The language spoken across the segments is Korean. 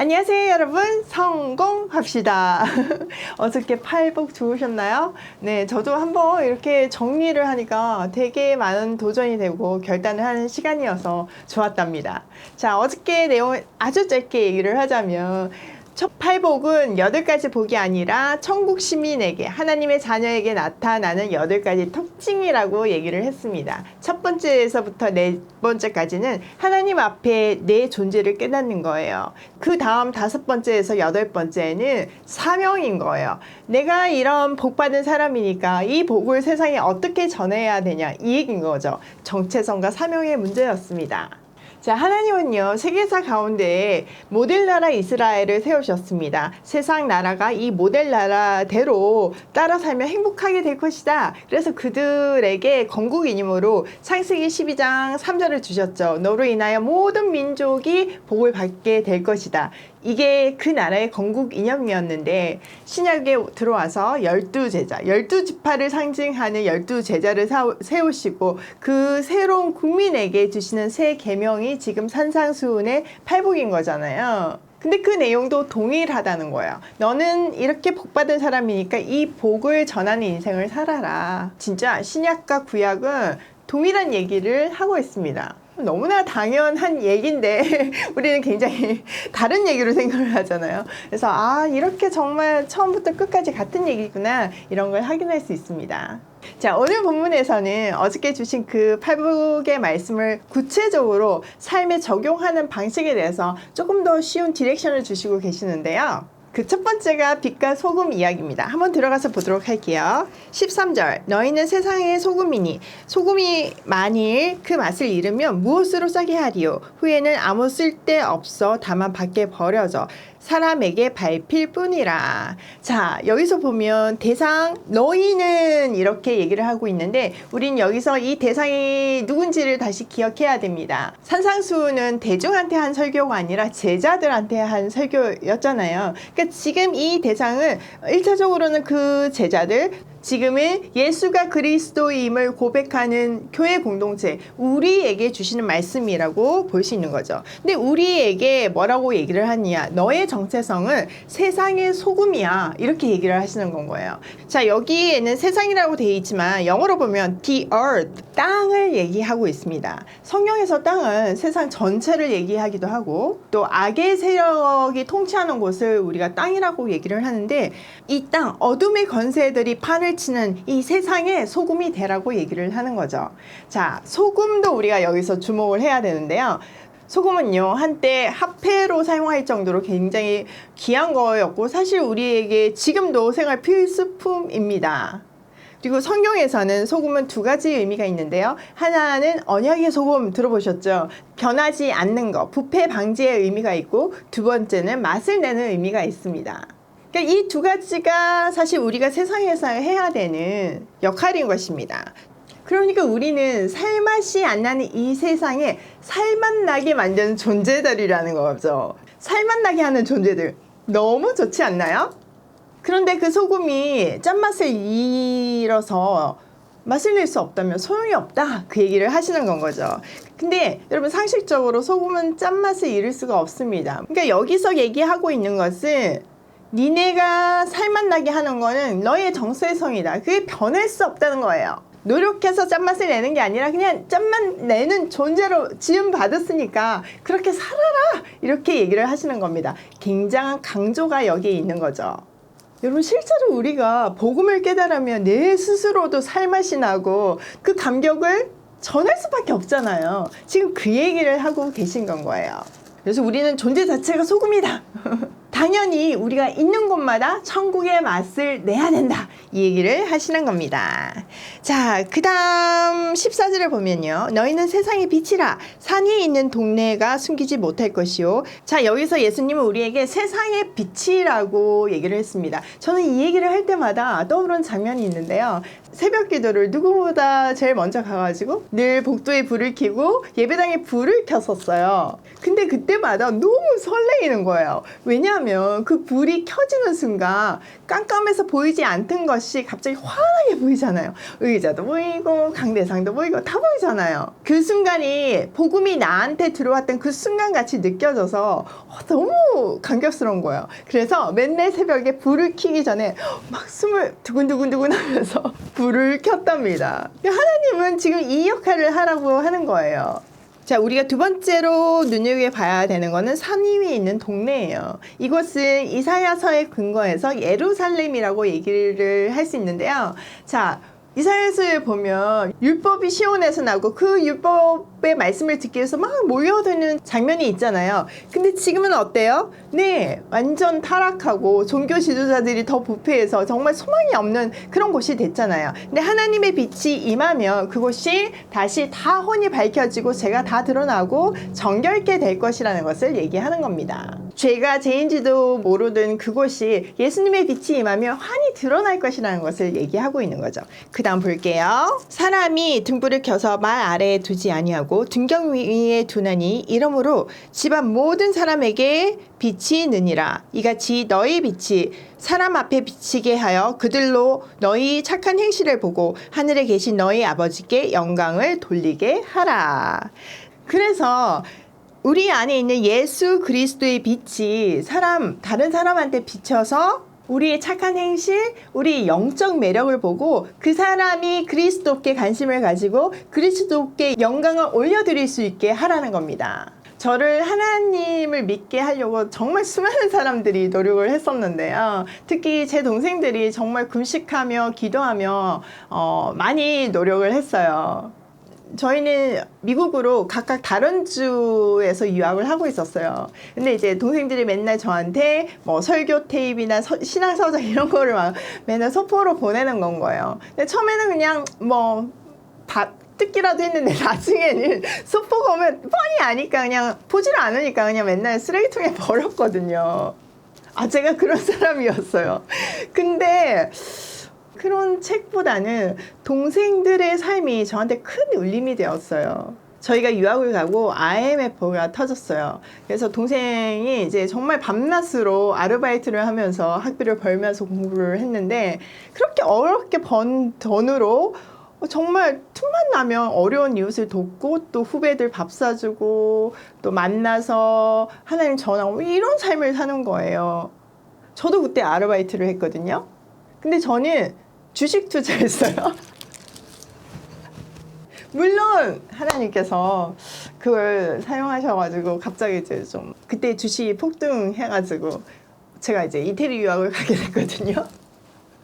안녕하세요 여러분. 성공합시다. 어저께 팔복 좋으셨나요? 네 저도 한번 이렇게 정리를 하니까 되게 많은 도전이 되고 결단을 하는 시간이어서 좋았답니다. 자 어저께 내용 아주 짧게 얘기를 하자면 첫 팔복은 여덟 가지 복이 아니라 천국 시민에게 하나님의 자녀에게 나타나는 여덟 가지 특징이라고 얘기를 했습니다. 첫 번째에서부터 네 번째까지는 하나님 앞에 내 존재를 깨닫는 거예요. 그 다음 다섯 번째에서 여덟 번째는 사명인 거예요. 내가 이런 복 받은 사람이니까 이 복을 세상에 어떻게 전해야 되냐 이 얘기인 거죠. 정체성과 사명의 문제였습니다. 자, 하나님은요, 세계사 가운데 모델 나라 이스라엘을 세우셨습니다. 세상 나라가 이 모델 나라대로 따라 살면 행복하게 될 것이다. 그래서 그들에게 건국이님으로 창세기 12장 3절을 주셨죠. 너로 인하여 모든 민족이 복을 받게 될 것이다. 이게 그 나라의 건국 이념이었는데 신약에 들어와서 열두 제자, 열두 지파를 상징하는 열두 제자를 사- 세우시고 그 새로운 국민에게 주시는 새 계명이 지금 산상수훈의 팔복인 거잖아요. 근데 그 내용도 동일하다는 거예요. 너는 이렇게 복 받은 사람이니까 이 복을 전하는 인생을 살아라. 진짜 신약과 구약은 동일한 얘기를 하고 있습니다. 너무나 당연한 얘기인데 우리는 굉장히 다른 얘기로 생각을 하잖아요. 그래서 아 이렇게 정말 처음부터 끝까지 같은 얘기구나 이런 걸 확인할 수 있습니다. 자 오늘 본문에서는 어저께 주신 그 팔복의 말씀을 구체적으로 삶에 적용하는 방식에 대해서 조금 더 쉬운 디렉션을 주시고 계시는데요. 그 첫 번째가 빛과 소금 이야기입니다. 한번 들어가서 보도록 할게요. 13절. 너희는 세상의 소금이니 소금이 만일 그 맛을 잃으면 무엇으로 싸게 하리요? 후에는 아무 쓸데 없어 다만 밖에 버려져 사람에게 밟힐 뿐이라. 자, 여기서 보면 대상 너희는 이렇게 얘기를 하고 있는데 우린 여기서 이 대상이 누군지를 다시 기억해야 됩니다. 산상수는 대중한테 한 설교가 아니라 제자들한테 한 설교였잖아요. 그러니까 지금 이 대상은 1차적으로는 그 제자들 지금은 예수가 그리스도임을 고백하는 교회 공동체, 우리에게 주시는 말씀이라고 볼 수 있는 거죠. 근데 우리에게 뭐라고 얘기를 하느냐? 너의 정체성은 세상의 소금이야. 이렇게 얘기를 하시는 건 거예요. 자, 여기에는 세상이라고 되어 있지만 영어로 보면 the earth, 땅을 얘기하고 있습니다. 성경에서 땅은 세상 전체를 얘기하기도 하고 또 악의 세력이 통치하는 곳을 우리가 땅이라고 얘기를 하는데 이 땅, 어둠의 건세들이 판을 치는 이 세상에 소금이 되라고 얘기를 하는 거죠. 자, 소금도 우리가 여기서 주목을 해야 되는데요. 소금은요, 한때 화폐로 사용할 정도로 굉장히 귀한 거였고, 사실 우리에게 지금도 생활 필수품입니다. 그리고 성경에서는 소금은 두 가지 의미가 있는데요. 하나는 언약의 소금 들어보셨죠? 변하지 않는 것, 부패 방지의 의미가 있고, 두 번째는 맛을 내는 의미가 있습니다. 그러니까 이 두 가지가 사실 우리가 세상에서 해야 되는 역할인 것입니다. 그러니까 우리는 살맛이 안 나는 이 세상에 살맛 나게 만드는 존재들이라는 거죠. 살맛 나게 하는 존재들. 너무 좋지 않나요? 그런데 그 소금이 짠맛을 잃어서 맛을 낼 수 없다면 소용이 없다. 그 얘기를 하시는 건 거죠. 근데 여러분 상식적으로 소금은 짠맛을 잃을 수가 없습니다. 그러니까 여기서 얘기하고 있는 것은 니네가 살맛 나게 하는 거는 너의 정체성이다. 그게 변할 수 없다는 거예요. 노력해서 짠맛을 내는 게 아니라 그냥 짠맛 내는 존재로 지음 받았으니까 그렇게 살아라 이렇게 얘기를 하시는 겁니다. 굉장한 강조가 여기에 있는 거죠. 여러분 실제로 우리가 복음을 깨달으면 내 스스로도 살맛이 나고 그 감격을 전할 수밖에 없잖아요. 지금 그 얘기를 하고 계신 건 거예요. 그래서 우리는 존재 자체가 소금이다. 당연히 우리가 있는 곳마다 천국의 맛을 내야 된다. 이 얘기를 하시는 겁니다. 자, 그 다음 14절을 보면요. 너희는 세상의 빛이라. 산 위에 있는 동네가 숨기지 못할 것이요. 자, 여기서 예수님은 우리에게 세상의 빛이라고 얘기를 했습니다. 저는 이 얘기를 할 때마다 떠오르는 장면이 있는데요. 새벽 기도를 누구보다 제일 먼저 가가지고 늘 복도에 불을 켜고 예배당에 불을 켰었어요. 근데 그때마다 너무 설레이는 거예요. 왜냐하면 그 불이 켜지는 순간 깜깜해서 보이지 않던 것이 갑자기 환하게 보이잖아요. 의자도 보이고 강대상도 보이고 다 보이잖아요. 그 순간이 복음이 나한테 들어왔던 그 순간 같이 느껴져서 어, 너무 감격스러운 거예요. 그래서 맨날 새벽에 불을 켜기 전에 막 숨을 두근두근두근 하면서 불을 켰답니다. 하나님은 지금 이 역할을 하라고 하는 거예요. 자, 우리가 두 번째로 눈여겨봐야 되는 거는 산임이 있는 동네예요. 이곳은 이사야서의 근거에서 예루살렘이라고 얘기를 할 수 있는데요. 자, 이사야서에 보면 율법이 시온에서 나고 그 율법의 말씀을 듣기 위해서 막 모여드는 장면이 있잖아요. 근데 지금은 어때요? 네, 완전 타락하고 종교 지도자들이 더 부패해서 정말 소망이 없는 그런 곳이 됐잖아요. 근데 하나님의 빛이 임하면 그곳이 다시 다 혼이 밝혀지고 죄가 다 드러나고 정결케 될 것이라는 것을 얘기하는 겁니다. 죄가 죄인지도 모르던 그곳이 예수님의 빛이 임하면 환히 드러날 것이라는 것을 얘기하고 있는 거죠. 그 다음 볼게요. 사람이 등불을 켜서 말 아래에 두지 아니하고 등경 위에 두나니 이러므로 집안 모든 사람에게 빛이 느니라. 이같이 너희 빛이 사람 앞에 비치게 하여 그들로 너희 착한 행실을 보고 하늘에 계신 너희 아버지께 영광을 돌리게 하라. 그래서 우리 안에 있는 예수 그리스도의 빛이 사람 다른 사람한테 비춰서 우리의 착한 행실, 우리 영적 매력을 보고 그 사람이 그리스도께 관심을 가지고 그리스도께 영광을 올려드릴 수 있게 하라는 겁니다. 저를 하나님을 믿게 하려고 정말 수많은 사람들이 노력을 했었는데요. 특히 제 동생들이 정말 금식하며 기도하며 어, 많이 노력을 했어요. 저희는 미국으로 각각 다른 주에서 유학을 하고 있었어요. 근데 이제 동생들이 맨날 저한테 뭐 설교 테이프나 서- 신앙 서적 이런 거를 막 맨날 소포로 보내는 건 거예요. 근데 처음에는 그냥 뭐다 듣기라도 했는데 나중에는 소포가 오면 뻔히 아니까 그냥 보지를 않으니까 그냥 맨날 쓰레기통에 버렸거든요. 아, 제가 그런 사람이었어요. 근데 그런 책보다는 동생들의 삶이 저한테 큰 울림이 되었어요. 저희가 유학을 가고 IMF가 터졌어요. 그래서 동생이 이제 정말 밤낮으로 아르바이트를 하면서 학비를 벌면서 공부를 했는데 그렇게 어렵게 번 돈으로 정말 틈만 나면 어려운 이웃을 돕고 또 후배들 밥 사주고 또 만나서 하나님 전하고 이런 삶을 사는 거예요. 저도 그때 아르바이트를 했거든요. 근데 저는 주식 투자했어요. 물론 하나님께서 그걸 사용하셔가지고 갑자기 이제 좀 그때 주식이 폭등해가지고 제가 이제 이태리 유학을 가게 됐거든요.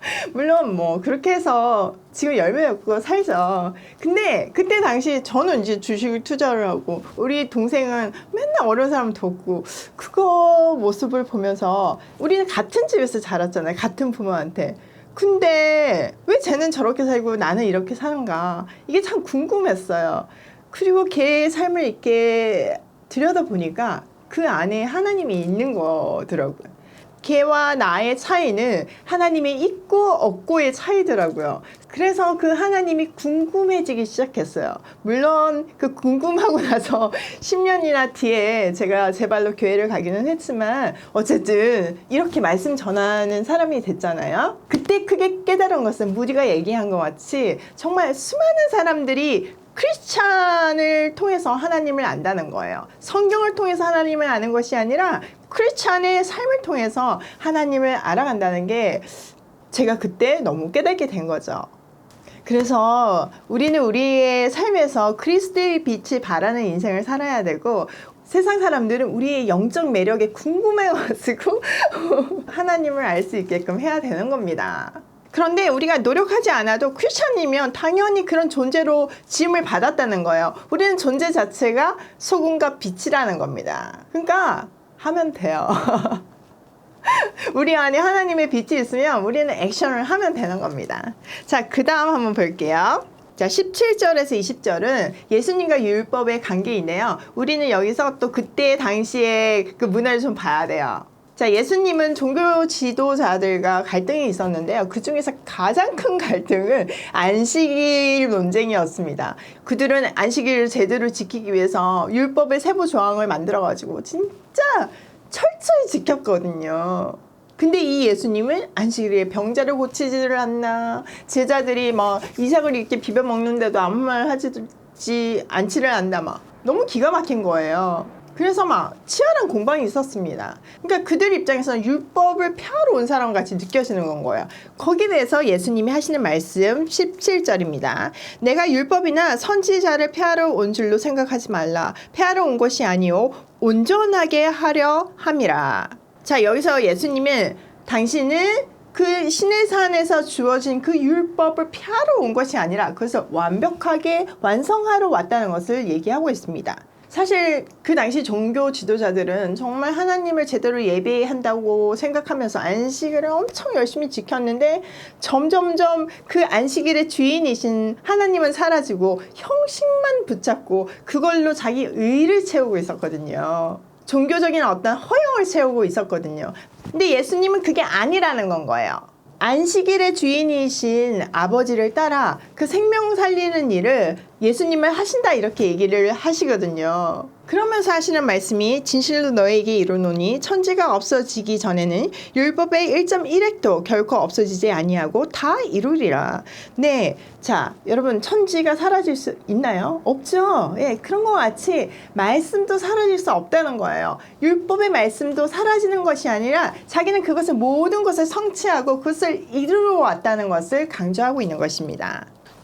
물론 뭐 그렇게 해서 지금 열매 맺고 살죠. 근데 그때 당시 저는 이제 주식을 투자를 하고 우리 동생은 맨날 어려운 사람 돕고 그거 모습을 보면서 우리는 같은 집에서 자랐잖아요. 같은 부모한테. 근데 왜 쟤는 저렇게 살고 나는 이렇게 사는가 이게 참 궁금했어요. 그리고 걔의 삶을 이렇게 들여다보니까 그 안에 하나님이 있는 거더라고요. 걔와 나의 차이는 하나님의 있고 없고의 차이더라고요. 그래서 그 하나님이 궁금해지기 시작했어요. 물론 그 궁금하고 나서 10년이나 뒤에 제가 제 발로 교회를 가기는 했지만 어쨌든 이렇게 말씀 전하는 사람이 됐잖아요. 그때 크게 깨달은 것은 무디가 얘기한 것 같이 정말 수많은 사람들이 크리스찬을 통해서 하나님을 안다는 거예요. 성경을 통해서 하나님을 아는 것이 아니라 크리스찬의 삶을 통해서 하나님을 알아간다는 게 제가 그때 너무 깨닫게 된 거죠. 그래서 우리는 우리의 삶에서 그리스도의 빛이 바라는 인생을 살아야 되고 세상 사람들은 우리의 영적 매력에 궁금해가지고 하나님을 알 수 있게끔 해야 되는 겁니다. 그런데 우리가 노력하지 않아도 크리스천이면 당연히 그런 존재로 지음을 받았다는 거예요. 우리는 존재 자체가 소금과 빛이라는 겁니다. 그러니까 하면 돼요. 우리 안에 하나님의 빛이 있으면 우리는 액션을 하면 되는 겁니다. 자, 그 다음 한번 볼게요. 자, 17절에서 20절은 예수님과 율법의 관계인데요. 우리는 여기서 또 그때 당시의 그 문화를 좀 봐야 돼요. 자, 예수님은 종교 지도자들과 갈등이 있었는데요. 그 중에서 가장 큰 갈등은 안식일 논쟁이었습니다. 그들은 안식일을 제대로 지키기 위해서 율법의 세부 조항을 만들어가지고 진짜 철저히 지켰거든요. 근데 이 예수님은 안식일에 병자를 고치지를 않나 제자들이 막 이삭을 이렇게 비벼 먹는데도 아무 말 하지 않지를 않나 막 너무 기가 막힌 거예요. 그래서 막 치열한 공방이 있었습니다. 그러니까 그들 입장에서는 율법을 폐하러 온 사람 같이 느껴지는 건 거예요. 거기에 대해서 예수님이 하시는 말씀 17절입니다. 내가 율법이나 선지자를 폐하러 온 줄로 생각하지 말라. 폐하러 온 것이 아니요 온전하게 하려 함이라. 자, 여기서 예수님은 당신은 그 신의 산에서 주어진 그 율법을 폐하러 온 것이 아니라 그것을 완벽하게 완성하러 왔다는 것을 얘기하고 있습니다. 사실 그 당시 종교 지도자들은 정말 하나님을 제대로 예배한다고 생각하면서 안식일을 엄청 열심히 지켰는데 점점점 그 안식일의 주인이신 하나님은 사라지고 형식만 붙잡고 그걸로 자기 의를 채우고 있었거든요. 종교적인 어떤 허영을 채우고 있었거든요. 근데 예수님은 그게 아니라는 건 거예요. 안식일의 주인이신 아버지를 따라 그 생명 살리는 일을 예수님을 하신다 이렇게 얘기를 하시거든요. 그러면서 하시는 말씀이 진실로 너에게 이르노니 천지가 없어지기 전에는 율법의 1.1획도 결코 없어지지 아니하고 다 이루리라. 네. 자, 여러분 천지가 사라질 수 있나요? 없죠. 예, 그런 것 같이 말씀도 사라질 수 없다는 거예요. 율법의 말씀도 사라지는 것이 아니라 자기는 그것을 모든 것을 성취하고 그것을 이루어 왔다는 것을 강조하고 있는 것입니다.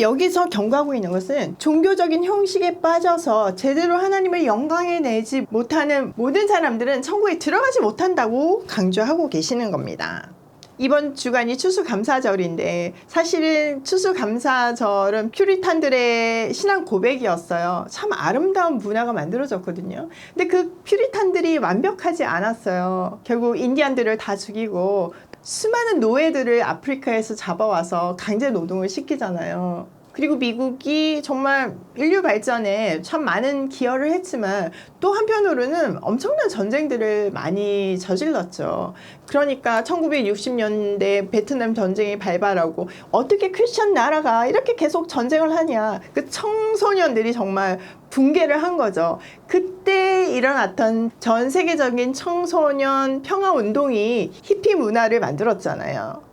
여기서 경고하고 있는 것은 종교적인 형식에 빠져서 제대로 하나님의 영광에 내지 못하는 모든 사람들은 천국에 들어가지 못한다고 강조하고 계시는 겁니다. 이번 주간이 추수감사절인데 사실은 추수감사절은 퓨리탄들의 신앙 고백이었어요. 참 아름다운 문화가 만들어졌거든요. 근데 그 퓨리탄들이 완벽하지 않았어요. 결국 인디안들을 다 죽이고 수많은 노예들을 아프리카에서 잡아와서 강제 노동을 시키잖아요. 그리고 미국이 정말 인류 발전에 참 많은 기여를 했지만 또 한편으로는 엄청난 전쟁들을 많이 저질렀죠. 그러니까 1960년대 베트남 전쟁이 발발하고 어떻게 크리스천 나라가 이렇게 계속 전쟁을 하냐. 그 청소년들이 정말 붕괴를 한 거죠. 그때 일어났던 전 세계적인 청소년 평화 운동이 히피 문화를 만들었잖아요.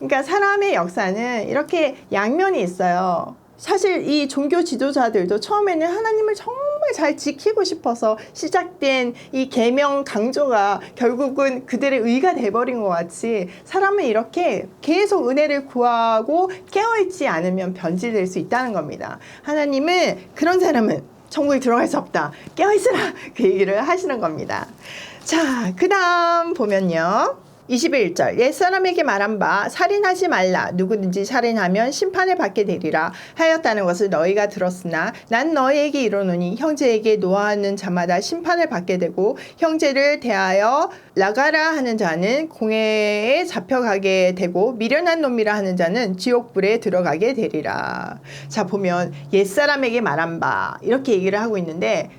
그러니까 사람의 역사는 이렇게 양면이 있어요. 사실 이 종교 지도자들도 처음에는 하나님을 정말 잘 지키고 싶어서 시작된 이 계명 강조가 결국은 그들의 의가 돼버린 것 같이 사람은 이렇게 계속 은혜를 구하고 깨어있지 않으면 변질될 수 있다는 겁니다. 하나님은 그런 사람은 천국에 들어갈 수 없다. 깨어있으라. 그 얘기를 하시는 겁니다. 자, 그 다음 보면요. 21절. 옛사람에게 말한 바 살인하지 말라. 누구든지 살인하면 심판을 받게 되리라. 하였다는 것을 너희가 들었으나 난 너희에게 이르노니 형제에게 노하는 자마다 심판을 받게 되고 형제를 대하여 나가라 하는 자는 공회에 잡혀가게 되고 미련한 놈이라 하는 자는 지옥불에 들어가게 되리라. 자 보면 옛사람에게 말한 바 이렇게 얘기를 하고 있는데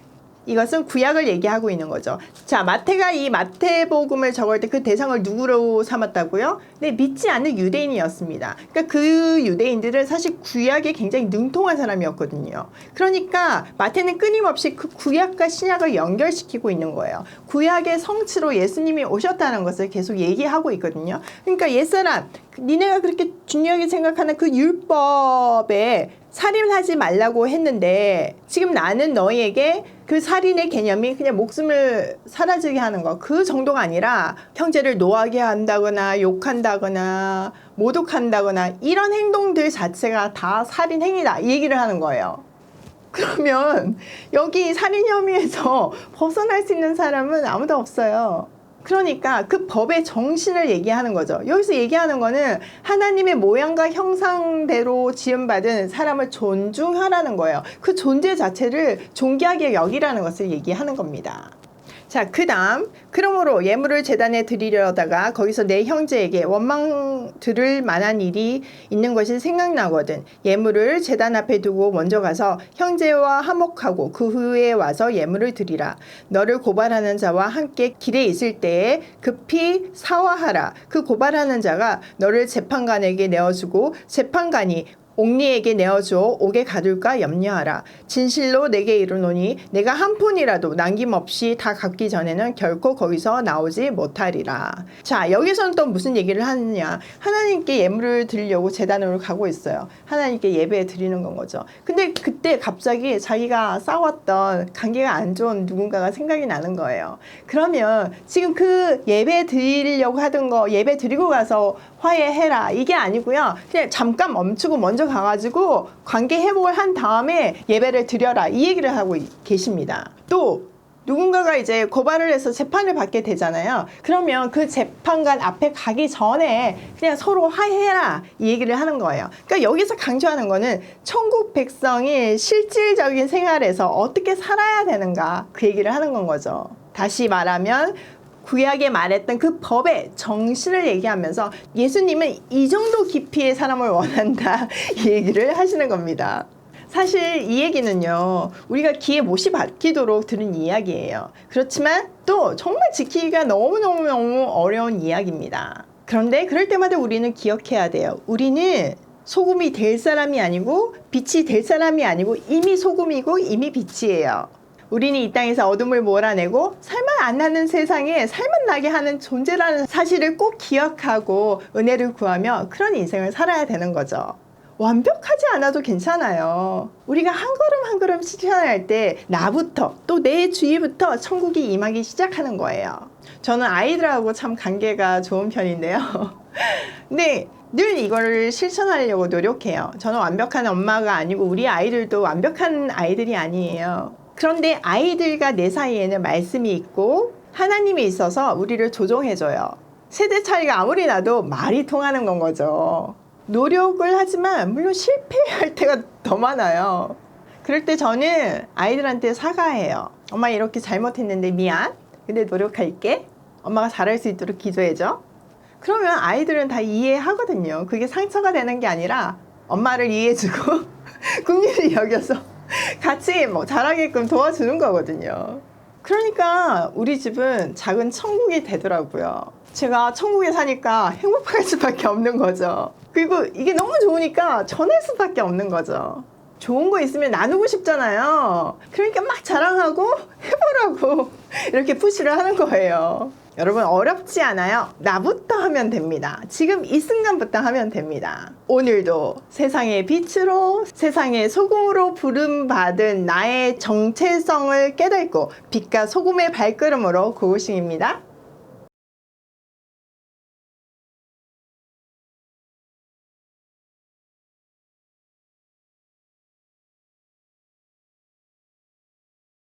이것은 구약을 얘기하고 있는 거죠. 자, 마태가 이 마태복음을 적을 때 그 대상을 누구로 삼았다고요? 네, 믿지 않는 유대인이었습니다. 그러니까 그 유대인들은 사실 구약에 굉장히 능통한 사람이었거든요. 그러니까 마태는 끊임없이 그 구약과 신약을 연결시키고 있는 거예요. 구약의 성취로 예수님이 오셨다는 것을 계속 얘기하고 있거든요. 그러니까 옛사람, 니네가 그렇게 중요하게 생각하는 그 율법에 살인하지 말라고 했는데 지금 나는 너희에게 그 살인의 개념이 그냥 목숨을 사라지게 하는 거 그 정도가 아니라 형제를 노하게 한다거나 욕한다거나 모독한다거나 이런 행동들 자체가 다 살인 행위다 이 얘기를 하는 거예요. 그러면 여기 살인 혐의에서 벗어날 수 있는 사람은 아무도 없어요. 그러니까 그 법의 정신을 얘기하는 거죠. 여기서 얘기하는 거는 하나님의 모양과 형상대로 지음받은 사람을 존중하라는 거예요. 그 존재 자체를 존귀하게 여기라는 것을 얘기하는 겁니다. 자, 그 다음, 그러므로 예물을 재단에 드리려다가 거기서 내 형제에게 원망 들을 만한 일이 있는 것이 생각나거든. 예물을 재단 앞에 두고 먼저 가서 형제와 화목하고 그 후에 와서 예물을 드리라. 너를 고발하는 자와 함께 길에 있을 때에 급히 사화하라. 그 고발하는 자가 너를 재판관에게 내어주고 재판관이 옥리에게 내어주어 옥에 가둘까 염려하라. 진실로 내게 이르노니 내가 한 푼이라도 남김없이 다 갚기 전에는 결코 거기서 나오지 못하리라. 자, 여기서는 또 무슨 얘기를 하느냐. 하나님께 예물을 드리려고 재단으로 가고 있어요. 하나님께 예배 드리는 건 거죠. 근데 그때 갑자기 자기가 싸웠던 관계가 안 좋은 누군가가 생각이 나는 거예요. 그러면 지금 그 예배 드리려고 하던 거 예배 드리고 가서 화해해라. 이게 아니고요. 그냥 잠깐 멈추고 먼저 가가지고 관계 회복을 한 다음에 예배를 드려라. 이 얘기를 하고 이- 계십니다. 또 누군가가 이제 고발을 해서 재판을 받게 되잖아요. 그러면 그 재판관 앞에 가기 전에 그냥 서로 화해해라 이 얘기를 하는 거예요. 그러니까 여기서 강조하는 거는 천국 백성이 실질적인 생활에서 어떻게 살아야 되는가 그 얘기를 하는 건 거죠. 다시 말하면 구약에 말했던 그 법의 정신을 얘기하면서 예수님은 이 정도 깊이의 사람을 원한다 이 얘기를 하시는 겁니다. 사실 이 얘기는요, 우리가 귀에 못이 박히도록 들은 이야기예요. 그렇지만 또 정말 지키기가 너무너무너무 어려운 이야기입니다. 그런데 그럴 때마다 우리는 기억해야 돼요. 우리는 소금이 될 사람이 아니고 빛이 될 사람이 아니고 이미 소금이고 이미 빛이에요. 우리는 이 땅에서 어둠을 몰아내고 살만 안 나는 세상에 살만 나게 하는 존재라는 사실을 꼭 기억하고 은혜를 구하며 그런 인생을 살아야 되는 거죠. 완벽하지 않아도 괜찮아요. 우리가 한 걸음 한 걸음 실천할 때 나부터 또 내 주위부터 천국이 임하기 시작하는 거예요. 저는 아이들하고 참 관계가 좋은 편인데요. 근데 늘 이거를 실천하려고 노력해요. 저는 완벽한 엄마가 아니고 우리 아이들도 완벽한 아이들이 아니에요. 그런데 아이들과 내 사이에는 말씀이 있고 하나님이 있어서 우리를 조종해줘요. 세대 차이가 아무리 나도 말이 통하는 건 거죠. 노력을 하지만 물론 실패할 때가 더 많아요. 그럴 때 저는 아이들한테 사과해요. 엄마 이렇게 잘못했는데 미안. 근데 노력할게. 엄마가 잘할 수 있도록 기도해줘. 그러면 아이들은 다 이해하거든요. 그게 상처가 되는 게 아니라 엄마를 이해해주고 국민을 여겨서 같이 뭐 잘하게끔 도와주는 거거든요. 그러니까 우리 집은 작은 천국이 되더라고요. 제가 천국에 사니까 행복할 수밖에 없는 거죠. 그리고 이게 너무 좋으니까 전할 수밖에 없는 거죠. 좋은 거 있으면 나누고 싶잖아요. 그러니까 막 자랑하고 해보라고 이렇게 푸시를 하는 거예요. 여러분 어렵지 않아요. 나부터 하면 됩니다. 지금 이 순간부터 하면 됩니다. 오늘도 세상의 빛으로 세상의 소금으로 부름 받은 나의 정체성을 깨닫고 빛과 소금의 발걸음으로 고고싱입니다.